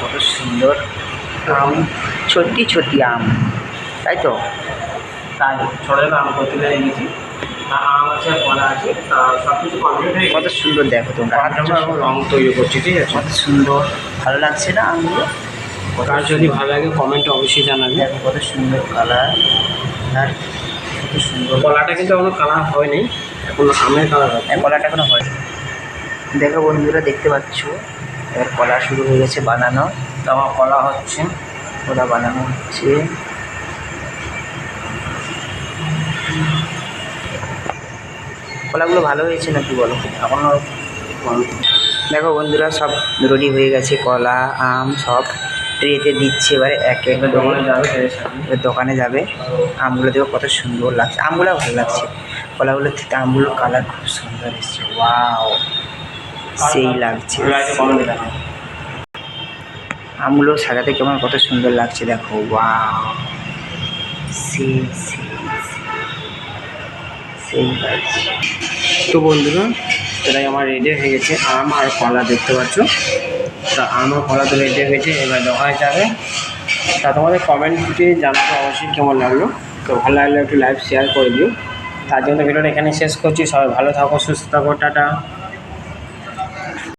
কত সুন্দর আম ছোট্টি ছোট্টি আম তাই তো? তাই ছোটো ছোটো আম লেগেছি আর আম আছে কলা আছে সব কিছু কমপ্লিট হয়ে কত সুন্দর দেখো তোমরা রং তৈরি করছি ঠিক আছে? কত সুন্দর ভালো লাগছে না আমগুলো? কার যদি ভালো লাগে কমেন্টে অবশ্যই জানাবে। দেখো কত সুন্দর কালার আর কত সুন্দর কলাটা কিন্তু এখনও কালার হয়নি এখন আমের কালার হয় এই কলাটা এখনও হয় দেখো বন্ধুরা দেখতে পাচ্ছ? এবার কলা শুরু হয়ে গেছে বানানো। তো আমার কলা হচ্ছে কলা বানানো হচ্ছে। কলাগুলো ভালো হয়েছে নাকি বলো? এখনও দেখো বন্ধুরা সব রেডি হয়ে গেছে। কলা আম সব ট্রেতে দিচ্ছে এবারে এক এক যাবে দোকানে যাবে। আমগুলো দেখো কত সুন্দর লাগছে। আমগুলো ভালো লাগছে। কলাগুলো থেকে আমগুলোর কালার খুব সুন্দর এসছে। ওয়াও সেই লাগছে। আমগুলো সাজাতে কেমন কত সুন্দর লাগছে দেখো ওয়াও সেই সেই সেই। সেই লাগছে তো বন্ধুরা এটাই আমার রেডি হয়ে গেছে আম আর কলা দেখতে পাচ্ছ? তা আম আর কলা তো রেডি হয়ে গেছে এবার দোকানে যাবে। তা তোমাদের কমেন্টে জানাতে অবশ্যই কেমন লাগল? তো ভালো লাগলে একটু লাইভ শেয়ার করে দিও। তার জন্য ভিডিওটা এখানে শেষ করছি সবাই ভালো থাকো সুস্থ থাকো টাটা।